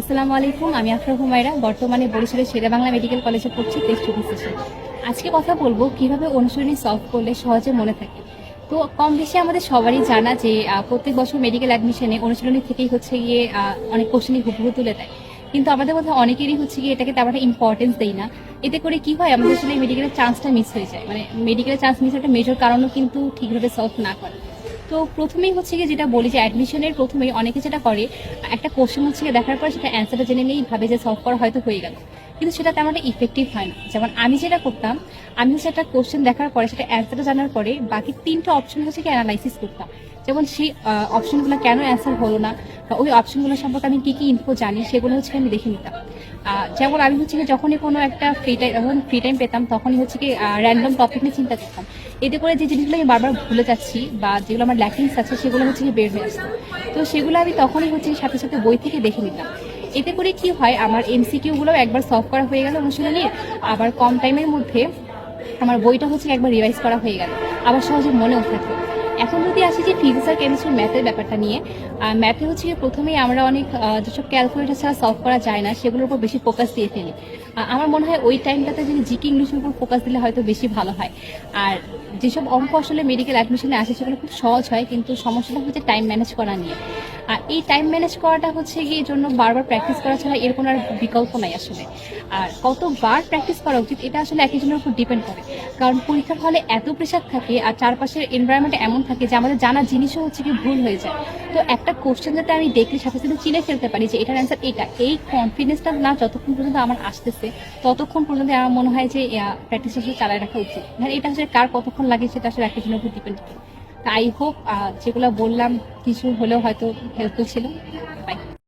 আসসালামু আলাইকুম, আমি আফরা হুমায়রা, বর্তমানে বরিশালের শেরে বাংলা মেডিকেল কলেজে পড়ছি টেস্ট অফিসে আজকে কথা বলব কীভাবে অনুশীলনী সলভ করলে সহজে মনে থাকে। তো কম বেশি আমাদের সবারই জানা যে প্রত্যেক বছর মেডিকেল অ্যাডমিশনে অনুশীলনী থেকেই হচ্ছে গিয়ে অনেক কোশ্চেনই হুবহু তুলে দেয়। কিন্তু আমাদের মধ্যে অনেকেরই হচ্ছে গিয়ে এটাকে তেমন একটা ইম্পর্টেন্স দেই না। এতে করে কি হয়, আমাদের আসলে মেডিকেলের চান্সটা মিস হয়ে যায়। মানে মেডিকেলের চান্স মিস একটা মেজর কারণও কিন্তু ঠিকভাবে সলভ না করে। তো প্রথমেই হচ্ছে গিয়ে যেটা বলি যে অ্যাডমিশনের প্রথমেই অনেকে যেটা করে, একটা কোশ্চেন হচ্ছে গিয়ে দেখার পর সেটা অ্যান্সারটা জেনে নিয়েই ভাবে যে সলভ করা হয়তো হয়ে গেল। কিন্তু সেটা তেমন একটা ইফেক্টিভ হয় না। যেমন আমি যেটা করতাম, আমি হচ্ছে একটা কোশ্চেন দেখার পরে, সেটা অ্যান্সারটা জানার পরে বাকি তিনটা অপশন হচ্ছে কি অ্যানালাইসিস করতাম। যেমন সেই অপশনগুলো কেন অ্যান্সার হলো না, বা ওই অপশনগুলো সম্পর্কে আমি কী কী ইনফো জানি, সেগুলো হচ্ছে আমি দেখে নিতাম। যেমন আমি হচ্ছে কি যখনই কোনো একটা ফ্রি টাইম যখন ফ্রি টাইম পেতাম, তখনই হচ্ছে কি র্যান্ডম টপিক নিয়ে চিন্তা করতাম। এতে করে যে জিনিসগুলো আমি বারবার ভুলে যাচ্ছি, বা যেগুলো আমার ল্যাকিংস আছে, সেগুলো হচ্ছে কি বের হয়ে আসতো। তো সেগুলো আমি তখনই হচ্ছে সাথে সাথে বই থেকে দেখে নিতাম। এতে করে কি হয়, আমার এমসিকিউগুলো একবার সলভ করা হয়ে গেল অনুশীলনী। আবার কম টাইমের মধ্যে আমার বইটা হচ্ছে একবার রিভাইজ করা হয়ে গেল। আবার সহজে মনেও থাকে এখন যদি আসি যে ফিজিক্স আর কেমিস্ট্রি ম্যাথের ব্যাপারটা নিয়ে ম্যাথে হচ্ছে প্রথমেই আমরা অনেক যেসব ক্যালকুলেটার ছাড়া সলভ করা যায় না, সেগুলোর উপর বেশি ফোকাস দিয়ে ফেলি। আমার মনে হয় ওই টাইমটাতে যদি জিকে ইংলিশের উপর ফোকাস দিলে হয়তো বেশি ভালো হয়। আর যেসব অঙ্ক আসলে মেডিকেল অ্যাডমিশনে আসে, সেগুলো খুব সহজ হয়, কিন্তু সমস্যাটা হচ্ছে টাইম ম্যানেজ করা নিয়ে। আর এই টাইম ম্যানেজ করাটা হচ্ছে গিয়ে জন্য বারবার প্র্যাকটিস করা ছাড়া এর কোনো আর বিকল্প নাই আসলে। আর কতবার প্র্যাকটিস করা উচিত, এটা আসলে এক একজনের উপর ডিপেন্ড করে। কারণ পরীক্ষার হলে এত প্রেশার থাকে, আর চারপাশের এনভায়রনমেন্ট এমন থাকে যে আমাদের জানা জিনিসও হচ্ছে কি ভুল হয়ে যায়। তো একটা কোশ্চেন যাতে আমি দেখলে, সাথে সাথে চিনে ফেলতে পারি যে এটার অ্যান্সার এটা এই কনফিডেন্সটা না যতক্ষণ পর্যন্ত আমার আসতেছে, ততক্ষণ পর্যন্ত আমার মনে হয় যে প্র্যাকটিস আসলে চালায় রাখা উচিত। মানে এটা আসলে কার কতক্ষণ লাগে সেটা আসলে একটা জন্য ডিপেন্ড করে। আই হোপ যেগুলো বললাম, কিছু হলেও হয়তো হেল্পফুল ছিল। বাই